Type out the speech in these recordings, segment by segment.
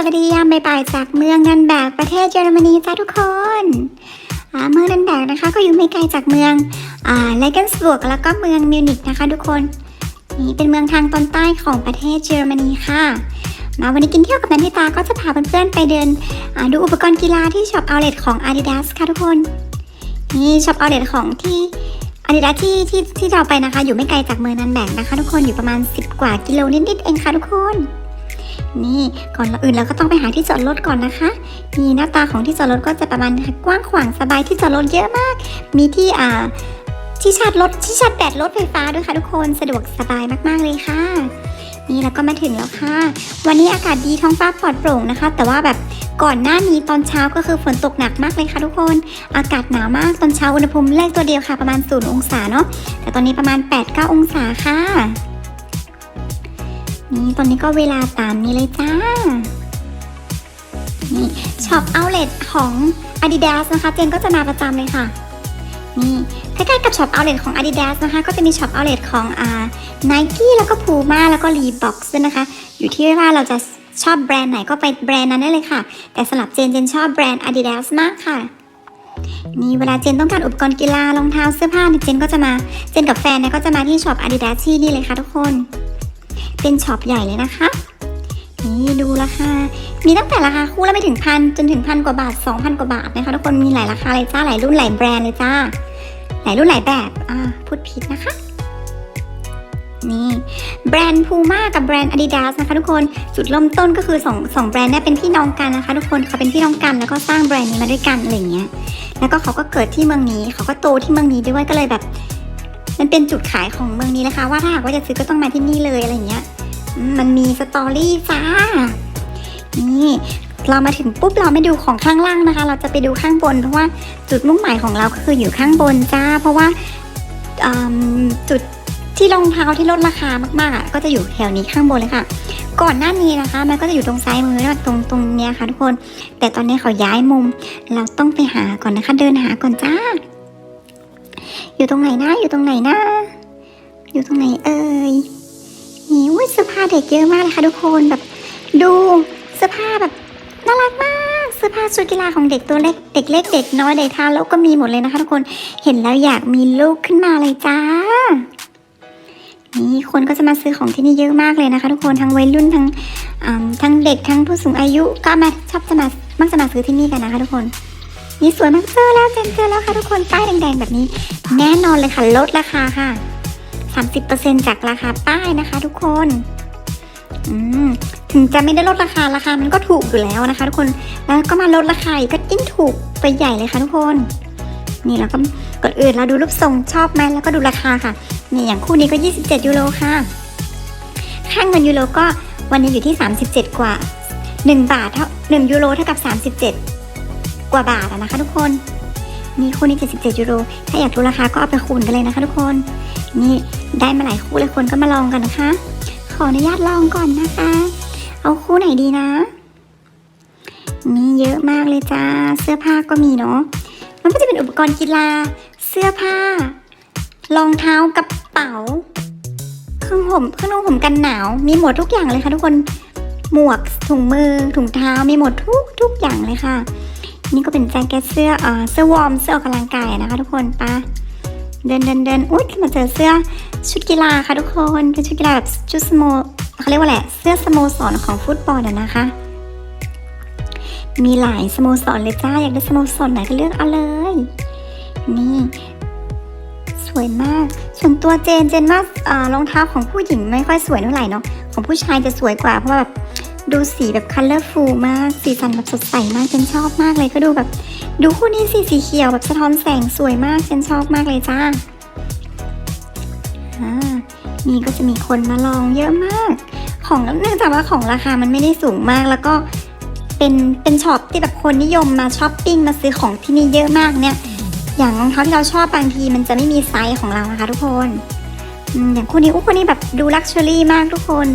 สวัสดียามบ่ายๆจากเมืองนันแบกประเทศเยอรมนีจ้าทุกคนเมืองนันแบกนะคะก็อยู่ไม่ไกลจากเมืองอ่าเลเกนสบวกแล้วก็เมืองมิวนิกนะคะทุกคนนี่เป็นเมืองทางตอนใต้ของประเทศเยอรมนีค่ะมาวันนี้กินเที่ยวกับนันทิตาก็จะพาเพื่อนๆไปเดินดูอุปกรณ์กีฬาที่ช็อปเอาเลทของ Adidas ค่ะทุกคนนี่ช็อปเอาเลทของที่ Adidas ที่ที่ที่เราไปนะคะ อยู่ไม่ไกลจากเมืองนันแบกนะคะ ทุกคนอยู่ประมาณ 10 กว่ากิโลนิดๆเองค่ะทุกคน นี่ก่อนอื่นเราก็ต้องไปหาที่จอดรถก่อนนะคะนี่หน้าตาของที่จอดรถก็จะประมาณกว้างขวางสบายที่จอดรถเยอะมาก มีที่อ่าที่ชาร์จรถที่ชาร์จแบตรถไฟฟ้าด้วยค่ะทุกคนสะดวกสบายมากๆเลยค่ะนี่แล้วก็มาถึงแล้วค่ะ วันนี้อากาศดีท้องฟ้าปลอดโปร่งนะคะ แต่ว่าแบบก่อนหน้านี้ตอนเช้าก็คือฝนตกหนักมากเลยค่ะทุกคน อากาศหนาวมากตอนเช้าอุณหภูมิเลขตัวเดียวค่ะ ประมาณ0องศาเนาะแต่ตอนนี้ประมาณ8-9องศาค่ะ นี่ตอนนี้ก็เวลาตามนี้เลยจ้า นี่ช็อปเอาเลทของ Adidas นะคะ เจนก็จะมาประจำเลยค่ะ นี่ใกล้ๆกับช็อปเอาเลทของ Adidas นะคะ ก็จะมีช็อปเอาเลทของอ่า Nike แล้วก็ Puma แล้วก็ Reebok ด้วยนะคะ อยู่ที่ว่าเราจะชอบแบรนด์ไหนก็ไปแบรนด์นั้นได้เลยค่ะ แต่สำหรับเจนเจนชอบแบรนด์ Adidas มากค่ะนี่เวลาเจนต้องการอุปกรณ์กีฬารองเท้าเสื้อผ้าเนี่ยเจนก็จะมา เจนกับแฟนเนี่ยก็จะมาที่ช็อป Adidas ที่นี่เลยค่ะทุกคน เป็นช็อปใหญ่เลยนะคะ นี่ดูราคา มีตั้งแต่ราคาคู่ละไม่ถึงพันจนถึงพันกว่าบาท 2,000 กว่าบาทนะคะทุกคนมีหลายราคาเลยจ้าหลายรุ่นหลายแบรนด์เลยจ้าหลายรุ่นหลายแบบอ่าพูดผิดนะคะนี่แบรนด์ Puma กับแบรนด์ Adidas นะคะทุกคนจุดเริ่มต้นก็คือสองสองแบรนด์เนี่ยเป็นพี่น้องกันนะคะทุกคนเขาเป็นพี่น้องกันแล้วก็สร้างแบรนด์นี้มาด้วยกันอะไรอย่างเงี้ยแล้วก็เขาก็เกิดที่เมืองนี้เขาก็โตที่เมืองนี้ด้วยก็เลยแบบ มันเป็นจุดขายของเมืองนี้นะคะ ว่าถ้าหากว่าจะซื้อก็ต้องมาที่นี่เลยอะไรอย่างเงี้ย มันมีสตอรี่จ้า นี่เรามาถึงปุ๊บเราไม่ดูของข้างล่างนะคะ เราจะไปดูข้างบน เพราะว่าจุดมุ่งหมายของเราก็คืออยู่ข้างบนจ้า เพราะว่าจุดที่รองเท้าที่ลดราคามากๆ ก็จะอยู่แถวนี้ข้างบนเลยค่ะ ก่อนหน้านี้นะคะ มันก็จะอยู่ตรงซ้ายมือตรงตรงเนี้ยค่ะทุกคน แต่ตอนนี้เขาย้ายมุม เราต้องไปหาก่อนนะคะ เดินหาก่อนจ้า อยู่ตรงไหนนะอยู่ตรงไหนนะ อยู่ตรงไหนเอ่ยนี่อุ้ยเสื้อผ้าเด็กเยอะมากเลยค่ะทุกคนแบบ ดูเสื้อผ้าแบบน่ารักมากเสื้อผ้าชุดกีฬาของเด็กตัวเล็กเด็กเล็กเด็กน้อยเด็กทารกก็มีหมดเลยนะคะทุกคนเห็นแล้วอยากมีลูกขึ้นมาเลยจ้านี่คนก็จะมาซื้อของที่นี่เยอะมากเลยนะคะ ทุกคนทั้งวัยรุ่นทั้งทั้งเด็กทั้งผู้สูงอายุก็มาชอบจะมามักจะมาซื้อที่นี่กันนะคะทุกคน นี่สวยมากเจอแล้วเจนเจอแล้วค่ะทุกคนป้ายแดงๆแบบนี้ แน่นอนเลยค่ะลดราคาค่ะ 30%จากราคาป้ายนะคะ ทุกคนอืมถึงจะไม่ได้ลดราคาราคามันก็ถูกอยู่แล้วนะคะ ทุกคนแล้วก็มาลดราคาอีกก็ยิ่งถูกไปใหญ่เลยค่ะทุกคน นี่เราก็กดอื่นเราดูรูปทรงชอบไหมแล้วก็ดูราคาค่ะนี่อย่างคู่นี้ก็ 27 ยูโรค่ะค่าเงินยูโรก็วันนี้อยู่ที่ 37 กว่า 1 บาทเท่า1ยูโรเท่ากับ 37 กว่าบาทนะคะ ทุกคน นี่คู่นี้ 77ยูโร ถ้าอยากรู้ราคาก็เอาไปคูณกันเลยนะคะ ทุกคน นี่ได้มาหลายคู่เลยคนก็มาลองกันนะคะ ขออนุญาตลองก่อนนะคะ เอาคู่ไหนดีนะมีเยอะมากเลยจ้า เสื้อผ้าก็มีเนาะ มันก็จะเป็นอุปกรณ์กีฬา เสื้อผ้า รองเท้ากระเป๋า เครื่องห่ม เครื่องนุ่งห่มกันหนาว มีหมดทุกอย่างเลยค่ะทุกคน หมวก ถุงมือ ถุงเท้า มีหมดทุกทุกอย่างเลยค่ะ นี่ก็เป็นแจ็คเก็ตเสื้อเอ่อเสื้อวอร์มเสื้อออกกำลังกายนะคะ ทุกคนปะเดินเดินเดินอุ้ยมาเจอเสื้อชุดกีฬาค่ะทุกคนเป็นชุดกีฬาแบบชุดสโมเขาเรียกว่าแหละเสื้อสโมสรของฟุตบอลนะคะ มีหลายสโมสรเลยจ้าอยากได้สโมสรไหนก็เลือกเอาเลย นี่ สวยมาก ส่วนตัวเจนเจนว่ารองเท้าของผู้หญิงไม่ค่อยสวยเท่าไหร่เนาะของผู้ชายจะสวยกว่าเพราะว่าแบบ ดูสีแบบคัลเลอร์ฟูลมาก สีสันแบบสดใสมากเจนชอบมากเลยก็ดูแบบ ดูคู่นี้สีสีเขียวแบบสะท้อนแสงสวยมากเจนชอบมากเลยจ้าอ่านี่ก็จะมีคนมาลองเยอะมาก ของเนื่องจากว่าของราคามันไม่ได้สูงมากแล้วก็เป็นเป็นช็อปที่แบบคนนิยมมาช้อปปิ้งมาซื้อของที่นี่เยอะมากเนี่ย อย่างรองเท้าที่เราชอบบางทีมันจะไม่มีไซส์ของเรานะคะทุกคนอืมอย่างคู่นี้อู้คู่นี้แบบดูลักชัวรี่มากทุกคน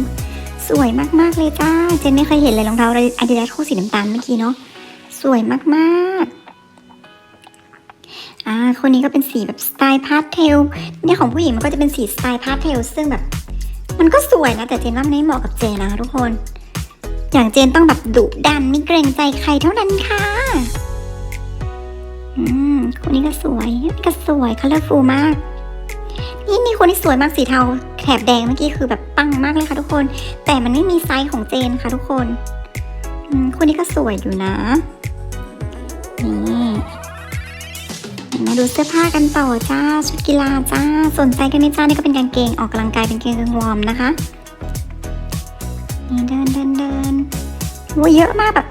สวยมากๆเลยจ้า เจนไม่เคยเห็นเลยรองเท้าอาดิดาสคู่สีน้ำตาลเมื่อกี้เนาะ สวยมากๆ อ่า คนนี้ก็เป็นสีแบบสไตล์พาสเทล เนี่ยของผู้หญิงมันก็จะเป็นสีสไตล์พาสเทล ซึ่งแบบ มันก็สวยนะ แต่เจนว่ามันไม่เหมาะกับเจนนะทุกคน อย่างเจนต้องแบบดุดันไม่เกรงใจใครเท่านั้นค่ะ อืม คนนี้ก็สวยนี่ก็สวยคัลเลอร์ฟูมาก นี่นี่คนที่สวยมากสีเทาแถบแดงเมื่อกี้คือแบบปังมากเลยค่ะทุกคน แต่มันไม่มีไซส์ของเจนค่ะทุกคนคนนี้ก็สวยอยู่นะนี่มาดูเสื้อผ้ากันต่อจ้าชุดกีฬาจ้าสนใจกันไหมจ้านี่ก็เป็นกางเกงออกกำลังกายเป็นกางเกงวอร์มนะคะนี่เดินเดินเดินโอ้เยอะมากแบบ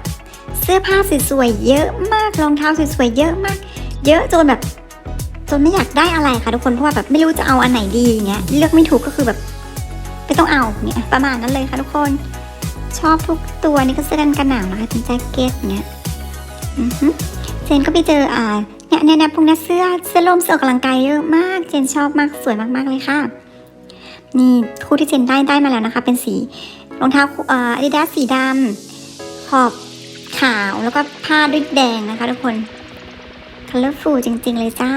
เสื้อผ้าสวยๆเยอะมากรองเท้าสวยๆเยอะมาก เยอะจนแบบ นไม่อยากได้อะไรค่ะทุกคนเพราะว่าแบบไม่รู้จะเอาอันไหนดีอย่างเงี้ยเลือกไม่ถูกก็คือแบบไม่ต้องเอาเนี่ยประมาณนั้นเลยค่ะทุกคน ชอบทุกตัวนี่ก็เสื้อกันกันหนาวนะคะเป็นแจ็คเก็ตเนี้ยอือฮึเจนก็ไปเจออ่าเนี่ยเนี่ยพวกเนี้ยเสื้อเสื้อลมเสื้อออกกำลังกายเยอะมาก เจนชอบมากสวยมากๆเลยค่ะ นี่คู่ที่เจนได้ได้มาแล้วนะคะ เป็นสีรองเท้าอ่าอาดิดาสสีดำขอบขาวแล้วก็ผ้าด้วยแดงนะคะ ทุกคน colorful จริง ๆ เลยจ้า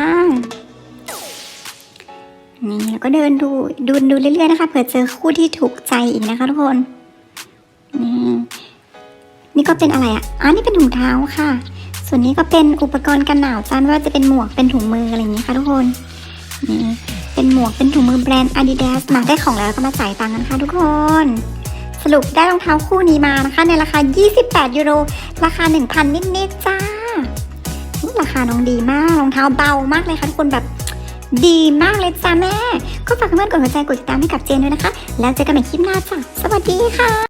นี่แล้วก็เดินดูดูดูเรื่อยๆนะคะเผื่อเจอคู่ที่ถูกใจอีกนะคะทุกคนนี่นี่ก็เป็นอะไรอะอ่านี่เป็นถุงเท้าค่ะ ส่วนนี้ก็เป็นอุปกรณ์กันหนาวจ้าไม่ว่าจะเป็นหมวกเป็นถุงมืออะไรอย่างนี้ค่ะทุกคนนี่เป็นหมวกเป็นถุงมือแบรนด์ Adidas มาได้ของแล้วก็มาจ่ายตังค์กันค่ะทุกคนสรุปได้รองเท้าคู่นี้มานะคะ ในราคา 28 ยูโร ราคา 1,000 นิดๆจ้า ราคาน้องดีมากรองเท้าเบามากเลยค่ะทุกคนแบบดีมากเลยจ้าแม่ ก็ฝากเพื่อนกดหัวใจกดติดตามให้กับเจนด้วยนะคะ แล้วเจอกันใหม่คลิปหน้าจ้ะสวัสดีค่ะ